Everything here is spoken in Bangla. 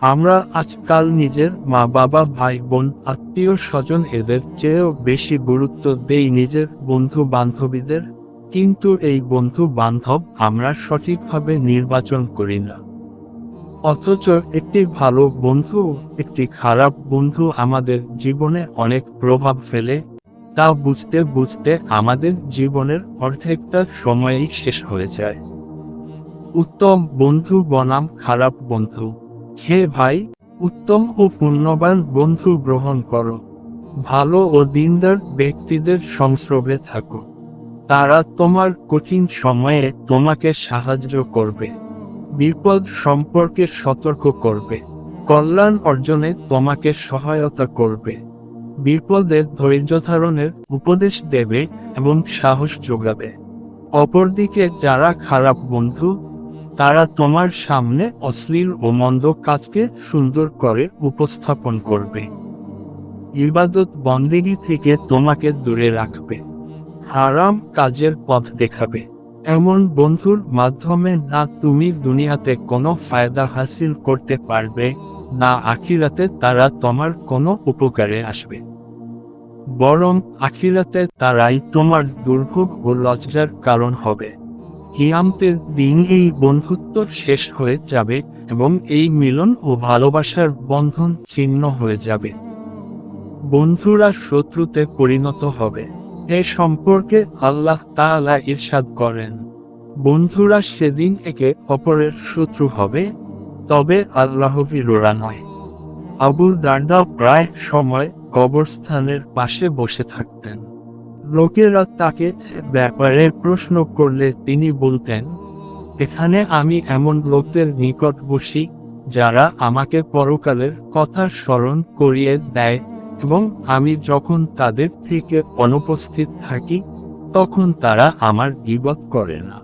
আমরা আজকাল নিজের মা বাবা, ভাই, বোন, আত্মীয় স্বজন এদের চেয়েও বেশি গুরুত্ব দেই নিজের বন্ধু বান্ধবীদের। কিন্তু এই বন্ধু বান্ধব আমরা সঠিকভাবে নির্বাচন করি না। অথচ একটি ভালো বন্ধু একটি খারাপ বন্ধু আমাদের জীবনে অনেক প্রভাব ফেলে। তা বুঝতে বুঝতে আমাদের জীবনের অর্ধেকটা সময়েই শেষ হয়ে যায়। উত্তম বন্ধু বনাম খারাপ বন্ধু। হে ভাই, উত্তম ও পুণ্যবান বন্ধু গ্রহণ করো। ভালো ও দিনদার ব্যক্তিদের সংস্রবে থাকো। তারা তোমার কঠিন সময়ে তোমাকে সাহায্য করবে। বিপদ সম্পর্কে সতর্ক করবে। কল্যাণ অর্জনে তোমাকে সহায়তা করবে। বিপদে ধৈর্য ধারণের উপদেশ দেবে এবং সাহস যোগাবে। অপরদিকে যারা খারাপ বন্ধু তারা তোমার সামনে অশ্লীল ও মন্দ কাজকে সুন্দর করে উপস্থাপন করবে। ইবাদত বন্দেগী থেকে তোমাকে দূরে রাখবে। হারাম কাজের পথ দেখাবে। এমন বন্ধুর মাধ্যমে না তুমি দুনিয়াতে কোনো ফায়দা হাসিল করতে পারবে, না আখিরাতে তারা তোমার কোনো উপকারে আসবে। বরং আখিরাতে তারাই তোমার দুর্ভোগ ও লজ্জার কারণ হবে। কিয়ামতের দিন এই বন্ধুত্ব শেষ হয়ে যাবে এবং এই মিলন ও ভালোবাসার বন্ধন ছিন্ন হয়ে যাবে। বন্ধুরা শত্রুতে পরিণত হবে। এ সম্পর্কে আল্লাহ তাআলা ইরশাদ করেন, বন্ধুরা সেদিন একে অপরের শত্রু হবে, তবে আল্লাহ বিরোরা নয়। আবুল দারদা প্রায় সময় কবরস্থানের পাশে বসে থাকতেন। লোকেরা তাকে ব্যাপারে প্রশ্ন করলে তিনি বলতেন, এখানে আমি এমন লোকদের নিকট বসি, যারা আমাকে পরকালের কথা স্মরণ করিয়ে দেয় এবং আমি যখন তাদের থেকে অনুপস্থিত থাকি, তখন তারা আমার গিবত করে না।